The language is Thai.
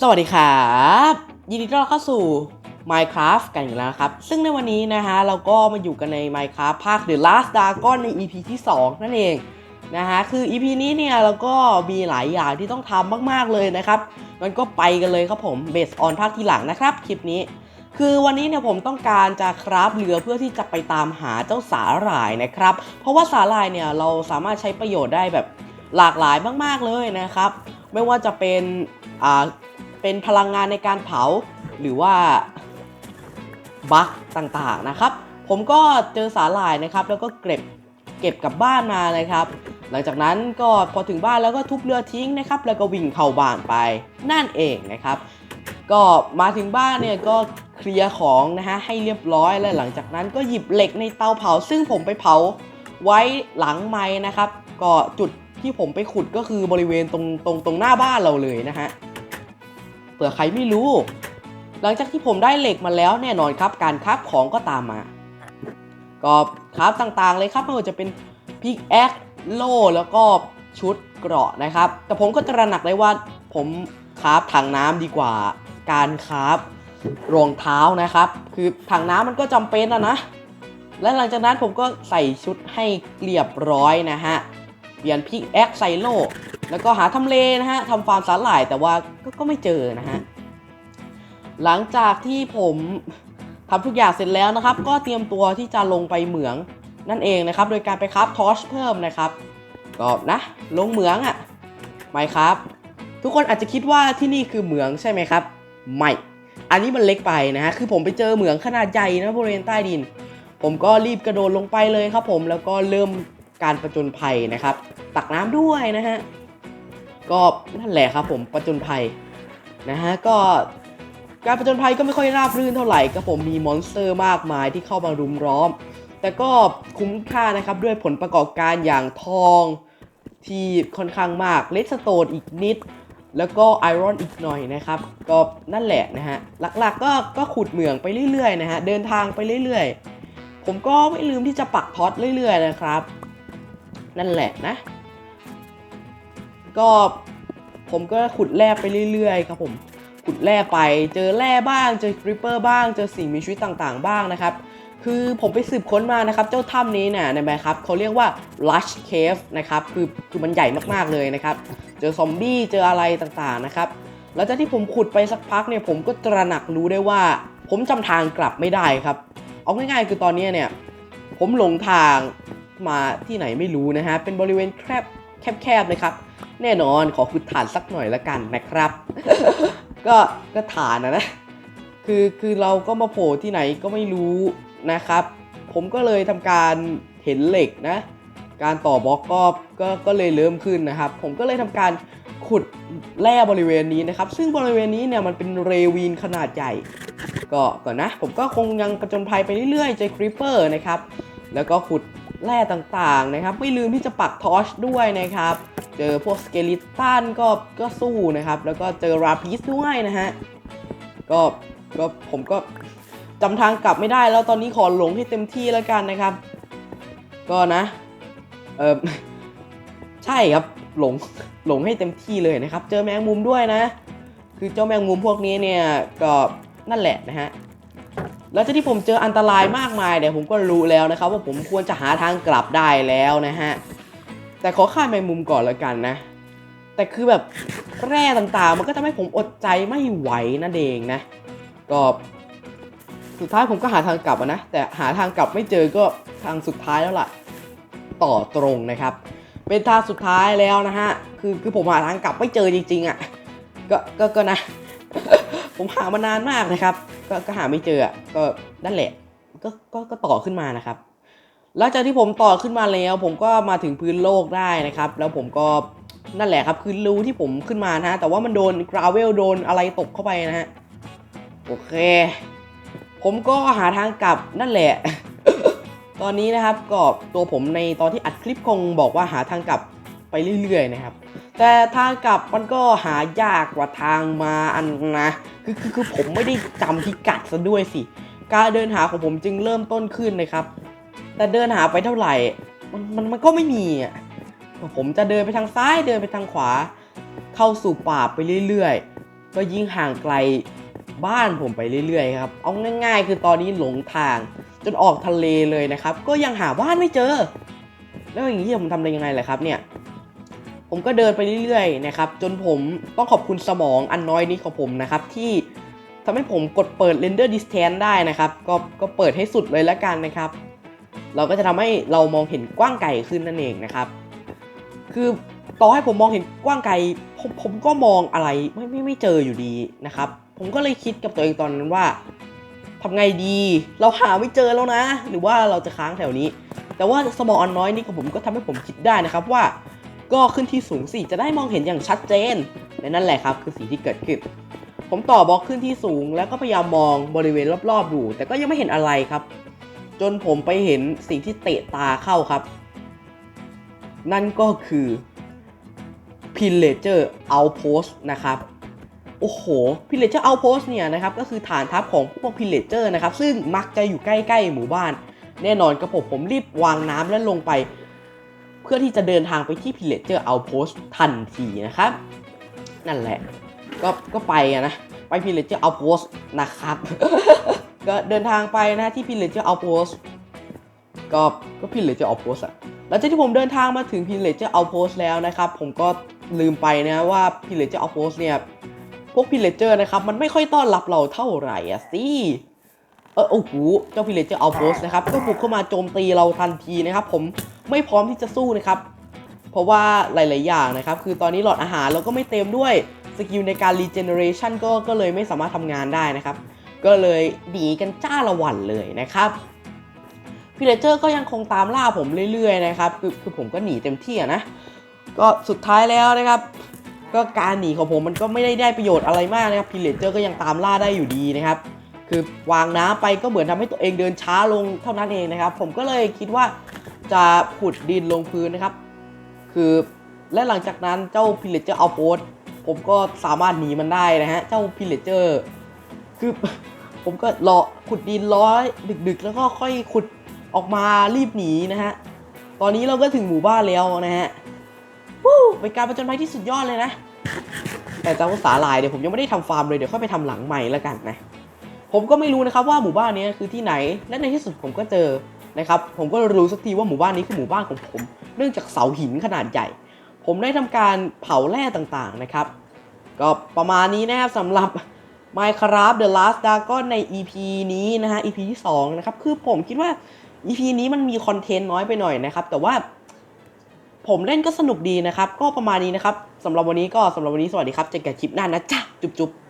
สวัสดีครับ ยินดีต้อนรับเข้าสู่ Minecraft กันอีกแล้วครับ ซึ่งในวันนี้นะฮะเราก็มาอยู่กันใน Minecraft ภาค The Last Dragon ใน EP ที่ 2 นั่นเองนะฮะคือ EP นี้เนี่ยเราก็มีหลายอย่างที่ต้องทำมากๆเลยนะครับมันก็ไปกันเลยครับผม Based on ภาคที่หลังนะครับคลิปนี้ คือวันนี้เนี่ยผมต้องการจะคราฟเรือเพื่อที่จะไปตามหาเจ้าสาหร่ายนะครับ เพราะว่าสาหร่ายเนี่ยเราสามารถใช้ประโยชน์ได้แบบหลากหลายมากๆเลยนะครับ ไม่ว่าจะเป็นอ่า เป็นพลังงานในการเผา หรือว่าบัคต่างๆนะครับ ผมก็เจอสาหร่ายนะครับ แล้วก็เก็บเก็บกลับบ้านมานะครับ หลังจากนั้นก็พอถึงบ้านแล้วก็ทุบเรือทิ้งนะครับ แล้วก็วิ่งเข้าบ้านไปนั่นเองนะครับ ก็มาถึงบ้านเนี่ยก็เคลียร์ของนะฮะให้เรียบร้อยแล้วหลังจากนั้นก็หยิบเหล็กในเตาเผา ซึ่งผมไปเผาไว้หลังไม้นะครับ ก็จุดที่ผมไปขุดก็คือบริเวณตรงตรงตรงหน้าบ้านเราเลยนะฮะ เผื่อใครไม่รู้ หลังจากที่ผมได้เหล็กมาแล้วแน่นอนครับ การคราฟของก็ตามมาก็คราฟต่างๆเลยครับไม่ว่าจะเป็นพิกแอคโล่แล้วก็ชุดเกราะนะครับ แต่ผมก็ตระหนักเลยว่าผมคราฟถังน้ำดีกว่า การคราฟรองเท้านะครับ คือถังน้ำมันก็จำเป็นอะนะ และหลังจากนั้นผมก็ใส่ชุดให้เรียบร้อยนะฮะ เปลี่ยนพิกแอคไซโล แล้วก็หาทำเลนะฮะทำฟาร์มสาหร่ายแต่ว่าก็ก็ไม่เจอนะฮะหลังจากที่ผมทำทุกอย่างเสร็จแล้วนะครับ ก็เตรียมตัวที่จะลงไปเหมืองนั่นเองนะครับ โดยการไปคราฟทอชเพิ่มนะครับก็นะลงเหมืองอะ่ะไม่ครับ ทุกคนอาจจะคิดว่าที่นี่คือเหมืองใช่ไหมครับ ไม่ อันนี้มันเล็กไปนะฮะคือผมไปเจอเหมืองขนาดใหญ่นะบริเวณใต้ดิน ผมก็รีบกระโดดลงไปเลยครับผมแล้วก็เริ่มการประจนภัยนะครับ ตักน้ำด้วยนะฮะ ก็นั่นแหละครับผมประจนภัยนะฮะก็การประจนภัยก็ไม่ค่อยราบรื่นเท่าไหร่ก็ผมมีมอนสเตอร์มากมายที่เข้ามารุมล้อม แต่ก็คุ้มค่านะครับด้วยผลประกอบการอย่างทองที่ค่อนข้างมากเลสโตนอีกนิด แล้วก็ไอรอนอีกหน่อยนะครับ ก็นั่นแหละนะฮะหลักๆก็ก็ขุดเหมืองไปเรื่อยๆนะฮะเดินทางไปเรื่อยๆ ผมก็ไม่ลืมที่จะปักท็อตเรื่อยๆนะครับ นั่นแหละนะ ก็ผมก็ขุดแร่ไปเรื่อยๆครับผมขุดแร่ไป เจอแร่บ้าง เจอคริปเปอร์บ้าง เจอสิ่งมีชีวิตต่างๆ บ้างนะครับ คือผมไปสืบค้นมานะครับ เจ้าถ้ำนี้เนี่ยในไมครับเขาเรียกว่า Lush Cave นะครับ คือคือมันใหญ่มากๆเลยนะครับ เจอซอมบี้ เจออะไรต่างๆ นะครับ หลังจากที่ผมขุดไปสักพักเนี่ย ผมก็ตระหนักรู้ได้ว่า ผมจำทางกลับไม่ได้ครับ เอาง่ายๆ คือตอนนี้เนี่ย ผมหลงทางมาที่ไหนไม่รู้นะฮะ เป็นบริเวณแคบแคบๆนะครับ แน่นอนขอขุดฐานสักหน่อยละกันนะครับ ก็ก็ฐานนะนะ คือคือเราก็มาโผล่ที่ไหนก็ไม่รู้นะครับ ผมก็เลยทำการเห็นเหล็กนะ การต่อบล็อกก็ก็ก็เลยเริ่มขึ้นนะครับ ผมก็เลยทำการขุดแร่บริเวณนี้นะครับ ซึ่งบริเวณนี้เนี่ยมันเป็นเรวีนขนาดใหญ่ก็ก่อนนะ ผมก็คงยังประจนภัยไปเรื่อยๆเจอคริปเปอร์นะครับ แล้วก็ขุดแร่ต่างๆนะครับ ไม่ลืมที่จะปักทอชด้วยนะครับ เจอพวกสเกลิตันก็ก็สู้นะครับ แล้วก็เจอราพิสด้วยนะฮะ ก็ก็ผมก็จำทางกลับไม่ได้แล้วตอนนี้ขอหลงให้เต็มที่แล้วกันนะครับ ก็นะ เออใช่ครับหลงหลงให้เต็มที่เลยนะครับ เจอแมงมุมด้วยนะ คือเจ้าแมงมุมพวกนี้เนี่ยก็นั่นแหละนะฮะแล้วที่ผมเจออันตรายมากมายเนี่ยผมก็รู้แล้วนะครับ ว่าผมควรจะหาทางกลับได้แล้วนะฮะ แต่ขอฆ่าแมงมุมก่อนล้วกันนะ แต่คือแบบแร่ต่างๆ มันก็ทำให้ผมอดใจไม่ไหวนั่นเองนะก็สุดท้ายผมก็หาทางกลับนะ แต่หาทางกลับไม่เจอก็ทางสุดท้ายแล้วล่ะ ต่อตรงนะครับ เป็นทางสุดท้ายแล้วนะฮะ คือคือผมหาทางกลับไม่เจอจริงๆอะ่ะก็ก็ก็นะ ผมหามานานมากนะครับ ก็ก็หาไม่เจออะก็นั่นแหละก็ก็ก็ต่อขึ้นมานะครับ หลังจากที่ผมต่อขึ้นมาแล้ว ผมก็มาถึงพื้นโลกได้นะครับ แล้วผมก็นั่นแหละครับคือรูที่ผมขึ้นมานะฮะแต่ว่ามันโดนกราเวลโดนอะไรตกเข้าไปนะฮะโอเค ผมก็หาทางกลับนั่นแหละ ตอนนี้นะครับก็ตัวผมในตอนที่อัดคลิปคงบอกว่าหาทางกลับไปเรื่อยๆนะครับ แต่ทางกลับมันก็หายากกว่าทางมาอันนะคือคือคือผมไม่ได้จำพิกัดซะด้วยสิ การเดินหาของผมจึงเริ่มต้นขึ้นนะครับ แต่เดินหาไปเท่าไหร่ มันมันมันก็ไม่มีอะผมจะเดินไปทางซ้ายเดินไปทางขวา เข้าสู่ป่าไปเรื่อยๆ ก็ยิ่งห่างไกลบ้านผมไปเรื่อยๆครับ เอาง่าย ๆ คือตอนนี้หลงทาง จนออกทะเลเลยนะครับ ก็ยังหาบ้านไม่เจอ แล้วอย่างนี้ผมทำได้ยังไงล่ะครับเนี่ย ผมก็เดินไปเรื่อยๆนะครับ จนผมต้องขอบคุณสมองอันน้อยนี้ของผมนะครับ ที่ทำให้ผมกดเปิด render distance ได้นะครับ ก็ก็เปิดให้สุดเลยแล้วกันนะครับ เราก็จะทำให้เรามองเห็นกว้างไกลขึ้นนั่นเองนะครับ คือต่อให้ผมมองเห็นกว้างไกลผมผมก็มองอะไรไม่ไม่ไม่เจออยู่ดีนะครับ ผมก็เลยคิดกับตัวเองตอนนั้นว่าทำไงดีเราหาไม่เจอแล้วนะ หรือว่าเราจะค้างแถวนี้ แต่ว่าสมองอันน้อยนี้ของผมก็ทำให้ผมคิดได้นะครับว่า ก็ขึ้นที่สูงสิจะได้มองเห็นอย่างชัดเจนและนั่นแหละครับ คือสิ่งที่เกิดขึ้นผมต่อบล็อกขึ้นที่สูงแล้วก็พยายามมองบริเวณรอบๆดูแต่ก็ยังไม่เห็นอะไรครับ จนผมไปเห็นสิ่งที่เตะตาเข้าครับ นั่นก็คือ Pillager Outpost นะครับโอ้โห Pillager Outpost เนี่ยนะครับก็คือฐานทัพของพวก Pillager นะครับ ซึ่งมักจะอยู่ใกล้ ๆ หมู่บ้าน แน่นอนกับผมผมรีบวางน้ำและลงไป เพื่อที่จะเดินทางไปที่ Pillager Outpost ทันทีนะครับ นั่นแหละ ก็ก็ไปนะ ไป Pillager Outpost นะครับ ก็เดินทางไปนะที่ Pillager Outpost ก็ก็ Pillager Outpost อะหลังจากที่ผมเดินทางมาถึง Pillager Outpost แล้วนะครับ ผมก็ลืมไปนะว่า Pillager Outpost เนี่ยพวก Pillager นะครับมันไม่ค่อยต้อนรับเราเท่าไหร่อะสิเออโอ้โหเจ้า Pillager Outpost นะครับก็บุกเข้ามาโจมตีเราทันทีนะครับ ผมไม่พร้อมที่จะสู้นะครับ เพราะว่าหลาย ๆ อย่างนะครับ คือตอนนี้หลอดอาหารเราก็ไม่เต็มด้วยสกิลในการ regeneration ก็ก็เลยไม่สามารถทำงานได้นะครับ ก็เลยหนีกันจ้าละวันเลยนะครับพิเลเจอร์ก็ยังคงตามล่าผมเรื่อยๆนะครับคือคือผมก็หนีเต็มที่นะก็สุดท้ายแล้วนะครับ ก็การหนีของผมมันก็ไม่ได้ได้ประโยชน์อะไรมากนะครับพิเลเจอร์ก็ยังตามล่าได้อยู่ดีนะครับ คือวางน้ำไปก็เหมือนทำให้ตัวเองเดินช้าลงเท่านั้นเองนะครับ ผมก็เลยคิดว่าจะขุดดินลงพื้นนะครับ คือและหลังจากนั้นเจ้าพิเลเจอร์เอาโพสผมก็สามารถหนีมันได้นะฮะเจ้าพิเลเจอร์คือ ผมก็รอขุดดินร้อยดึก ๆ แล้วก็ค่อยขุดออกมารีบหนีนะฮะ ตอนนี้เราก็ถึงหมู่บ้านแล้วนะฮะวู้เป็นการประจนภัยที่สุดยอดเลยนะ แต่เจ้าสาหร่ายเดี๋ยวผมยังไม่ได้ทำฟาร์มเลยเดี๋ยวค่อยไปทำหลังใหม่แล้วกันนะ ผมก็ไม่รู้นะครับว่าหมู่บ้านนี้คือที่ไหน และในที่สุดผมก็เจอนะครับ ผมก็รู้สักทีว่าหมู่บ้านนี้คือหมู่บ้านของผม เนื่องจากเสาหินขนาดใหญ่ ผมได้ทำการเผาแร่ต่างๆนะครับ ก็ประมาณนี้นะครับสำหรับ Minecraft The Last Dragon ใน EP นี้นะฮะ EP ที่ 2 นะครับ คือผมคิดว่า EP นี้มันมีคอนเทนต์น้อยไปหน่อยนะครับ แต่ว่าผมเล่นก็สนุกดีนะครับ ก็ประมาณนี้นะครับสำหรับวันนี้ก็สำหรับวันนี้สวัสดีครับ เจอกันคลิปหน้านะจ๊ะ จุ๊บๆ